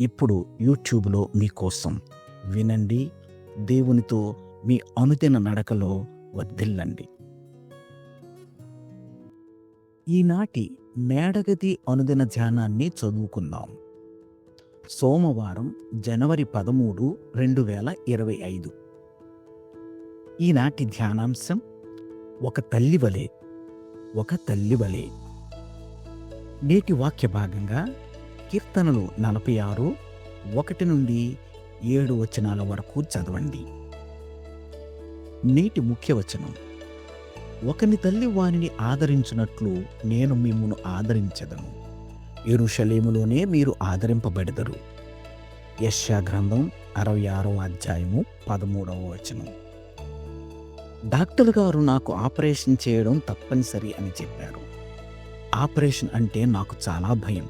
ఇప్పుడు యూట్యూబ్లో మీకోసం. వినండి దేవునితో మీ అనుదిన నడకలో వర్ధిల్లండి. ఈనాటి మేడగది అనుదిన ధ్యానాన్ని చదువుకుందాం సోమవారం జనవరి పదమూడు రెండు వేల ఇరవై ఐదు. ఈనాటి ధ్యానాంశం ఒక తల్లి వలె ఒక తల్లి వలె. నేటి వాక్య భాగంగా కీర్తనలు నలభై ఆరు ఒకటి నుండి ఏడు వచనాల వరకు చదవండి. నేటి ముఖ్య వచనం. ఒకని తల్లి వానిని ఆదరించినట్లు నేను మిమ్మును ఆదరించదను. ఎరుషలేములోనే మీరు ఆదరింపబెడదరు. యశ్యా గ్రంథం అరవై ఆరో అధ్యాయము పదమూడవ వచనం. డాక్టర్ గారు నాకు ఆపరేషన్ చేయడం తప్పనిసరి అని చెప్పారు. ఆపరేషన్ అంటే నాకు చాలా భయం.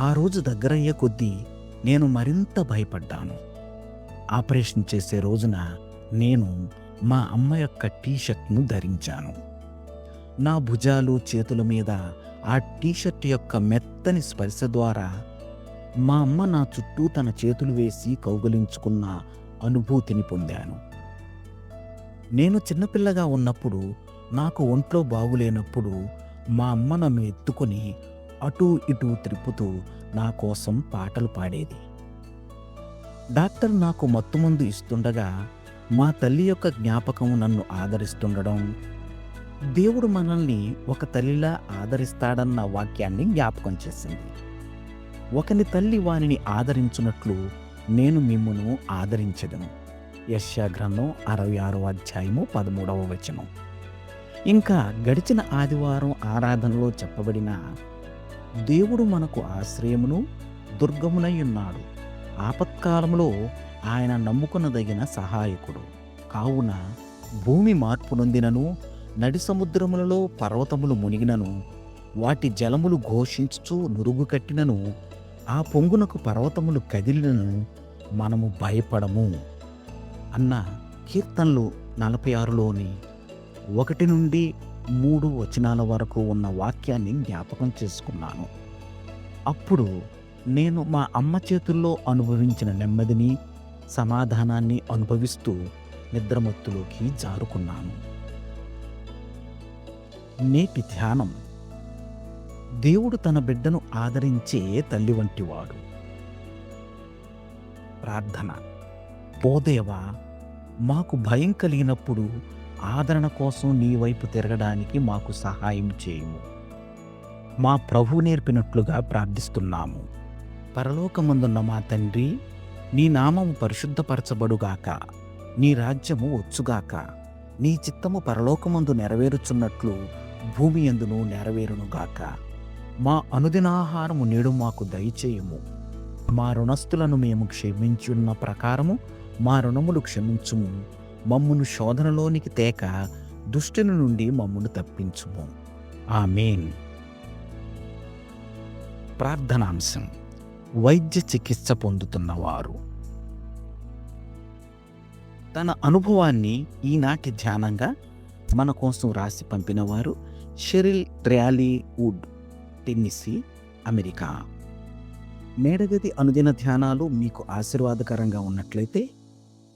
ఆ రోజు దగ్గరయ్యే కొద్దీ నేను మరింత భయపడ్డాను. ఆపరేషన్ చేసే రోజున నేను మా అమ్మ యొక్క టీషర్ట్ను ధరించాను. నా భుజాలు చేతుల మీద ఆ టీషర్ట్ యొక్క మెత్తని స్పర్శ ద్వారా మా అమ్మ నా చుట్టూ తన చేతులు వేసి కౌగలించుకున్న అనుభూతిని పొందాను. నేను చిన్నపిల్లగా ఉన్నప్పుడు నాకు ఒంట్లో బాగులేనప్పుడు మా అమ్మ నన్ను ఎత్తుకొని అటూ ఇటూ త్రిప్పుతూ నా కోసం పాటలు పాడేది. డాక్టర్ నాకు మత్తుమందు ఇస్తుండగా మా తల్లి యొక్క జ్ఞాపకం నన్ను ఆదరిస్తుండడం దేవుడు మనల్ని ఒక తల్లిలా ఆదరిస్తాడన్న వాక్యాన్ని జ్ఞాపకం చేసింది. ఒకని తల్లి వానిని ఆదరించున్నట్లు నేను మిమ్మును ఆదరించదను. యశ్యా గ్రంథం అరవై ఆరో అధ్యాయము పదమూడవ వచనం. ఇంకా గడిచిన ఆదివారం ఆరాధనలో చెప్పబడిన దేవుడు మనకు ఆశ్రయమును దుర్గమునై ఉన్నాడు. ఆపత్కాలంలో ఆయన నమ్ముకునదగిన సహాయకుడు. కావున భూమి మార్పు నొందినను నడి సముద్రములలో పర్వతములు మునిగినను వాటి జలములు ఘోషించుచు నురుగు కట్టినను ఆ పొంగునకు పర్వతములు కదిలినను మనము భయపడము. అన్న కీర్తనలు నలభై ఆరులోని ఒకటి నుండి మూడు వచనాల వరకు ఉన్న వాక్యాన్ని జ్ఞాపకం చేసుకున్నాను. అప్పుడు నేను మా అమ్మ చేతుల్లో అనుభవించిన నెమ్మదిని సమాధానాన్ని అనుభవిస్తూ నిద్రమత్తులోకి జారుకున్నాను. నేటి ధ్యానం. దేవుడు తన బిడ్డను ఆదరించే తల్లి వంటివాడు. ప్రార్థన. పోదేవా మాకు భయం కలిగినప్పుడు ఆదరణ కోసం నీ వైపు తిరగడానికి మాకు సహాయం చేయము. మా ప్రభు నేర్పినట్లుగా ప్రార్థిస్తున్నాము. పరలోకమందున్న మా తండ్రి నీ నామము పరిశుద్ధపరచబడుగాక నీ రాజ్యము వచ్చుగాక నీ చిత్తము పరలోకమందు నెరవేరుచున్నట్లు భూమి ఎందును నెరవేరునుగాక. మా అనుదినాహారము నేడు మాకు దయచేయము. మా రుణస్థులను మేము క్షమించున్న ప్రకారము మా రుణములు క్షమించుము. మమ్మును శోధనలోనికి తేక దుష్టుని నుండి మమ్మును తప్పించుము. మీన్ ప్రార్థనాంశం. వైద్య చికిత్స పొందుతున్నవారు తన అనుభవాన్ని ఈనాటి ధ్యానంగా మన కోసం రాసి పంపినవారు Sheryl Trolley wood Tennessee America. మేడగది అనుదిన ధ్యానాలు మీకు ఆశీర్వాదకరంగా ఉన్నట్లయితే